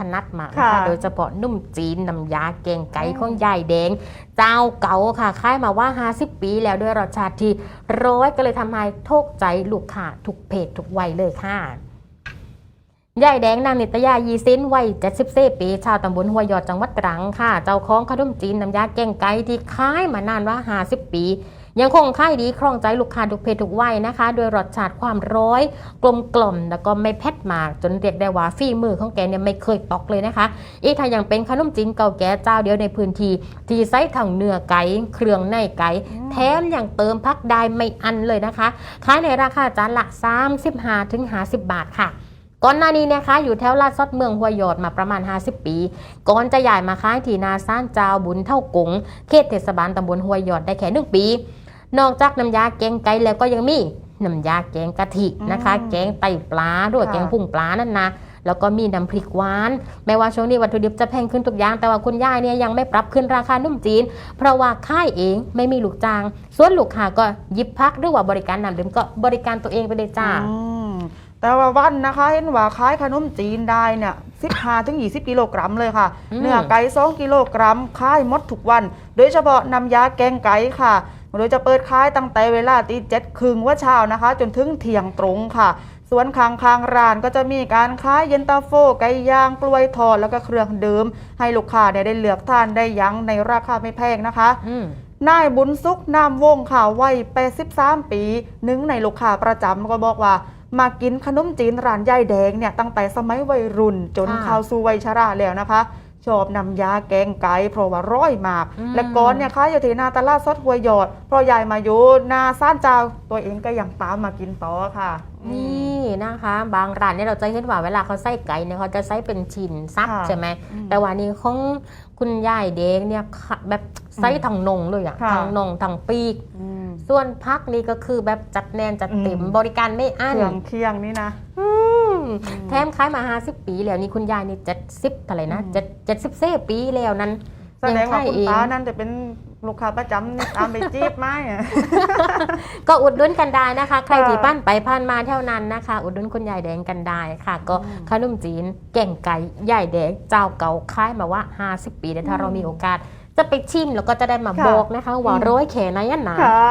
ถนัดมากนะคะค่ะโดยเฉพาะนุ่มจีนน้ำยาแกงไก่ของยายแดง เจ้าเก่าค่ะค่ายมาว่า 50 ปีแล้วด้วยรสชาติที่ร้อยก็เลยทำให้โทกใจลูกค้าทุกเพศทุกวัยเลยค่ะ ยายแดงนางนิตยายีสินวัย74ปี ชาวตำบลห้วยยอดจังหวัดตรังค่ะ เจ้าของขนมจีนน้ำยาแกงไก่ที่ขายมานานว่า 50 ปี ยังคงขายดีครองใจลูกค้าทุกเพศทุกวัยนะคะ โดยรสชาติความร้อย กลมกล่อมแล้วก็ไม่แพทมาก จนเรียกได้ว่าฝีมือของแกเนี่ยไม่เคยตกเลยนะคะ อีกทั้งยังเป็นขนมจีนเก่าแก่เจ้าเดียวในพื้นที่ที่ใส่ทั้งเนื้อไก่เครื่องในไก่แถมยังเติมพักได้ไม่อันเลยนะคะขายในราคาจานละ 35ถึง50 บาทค่ะก่อนหน้านี้นะคะอยู่แถวลาดซอดเมืองห้วยยอดมาประมาณ 50 ปี ก่อนจะย้ายมาค้ายที่นาซ่านเจ้าบุญเท่ากงเขตเทศบาลตำบลห้วยยอดได้แค่หนึ่งปี นอกจากน้ำยาแกงไก่แล้วก็ยังมีน้ำยาแกงกะทินะคะอืมแกงไตปลาด้วยค่ะแกงพุ่งปลานั่นนะแล้วก็มีน้ำพริกหวาน แม้ว่าช่วงนี้วัตถุดิบจะแพงขึ้นทุกอย่าง แต่ว่าคุณย่าเนี่ยยังไม่ปรับขึ้นราคานุ่มจีน เพราะว่าค่ายเองไม่มีลูกจ้าง ส่วนลูกค้าก็หยิบพักหรือว่าบริการนำดื่มก็บริการตัวเองไปเลยจ้าอืมแต่ว่าวันนะคะเห็นว่าขายขนมจีนได้เนี่ย15ถึง20กิโลกรัมเลยค่ะอืมเนื้อไก่2กิโลกรัมขายหมดทุกวัน โดยเฉพาะน้ำยาแกงไก่ค่ะ โดยจะเปิดขายตั้งแต่เวลาตีเจ็ดครึ่งว่าเช้านะคะ จนถึงเที่ยงตรงค่ะ ส่วนข้างคางๆร้านก็จะมีการขายเย็นตาโฟไก่ย่างกล้วยทอดแล้วก็เครื่องดื่มให้ลูกค้าเนี่ยได้เลือกทานได้ยั้งในราคาไม่แพงนะคะอืมนายบุญสุขนามวงค่ะวัย83 ปีหนึ่งในลูกค้าประจำก็บอกว่า มากินขนมจีนร้านยายแดงเนี่ยตั้งแต่สมัยวัยรุ่นจนค่ะเข้าสู่วัยชราแล้วนะคะ ชอบนำยาแกงไก่เพราะว่าร้อยมาก อืม และก่อนเนี่ยค้ายอยู่ที่หนาตลาดสดหัวยอด เพราะยายมาอยู่หนาซ่านเจ้า ตัวเองก็ยังตามมากินต่อค่ะอืมนี่นะคะ บางร้านเนี่ยเราจะเห็นว่าเวลาเขาใส่ไก่เนี่ยเขาจะใส่เป็นชิ้นซับค่ะใช่ไหม อืม แต่ว่านี่ของคุณยายเด็กเนี่ยค่ะแบบใส่ทั้งนงเลยอะค่ะ ทั้งนงทั้งปีก อืม ส่วนพักนี่ก็คือแบบจัดแนนจัดเต็มอืม บริการไม่อั้เคนรื่องเคียงนี่นะ อืม แถมขายมา 50 ปีแล้วนี่คุณยายนี่เจ็ดสิบเท่าไหร่นะอืมเจ็ดเจ็ดสิบเซ่ปีแล้วนั้นแสดงว่าคุณเองตานั่นจะเป็นลูกค้าประจำตามไปจีบไหมอะก็อุดหนุนกันได้นะคะ ใครค่ะที่บ้านไปผ่านมาเท่านั้นนะคะ อุดหนุนคุณยายแดงกันได้ค่ะ ก็อืมขนมจีนแก่งไก่ยายแดงเจ้าเก่าขายมาว่า 50 ปีเดี๋ยวถ้าอืมเรามีโอกาสจะไปชิมแล้วก็จะได้มาค่ะบอกนะคะ ว่าอืมร้อยแขนไหนอันหนาค่ะ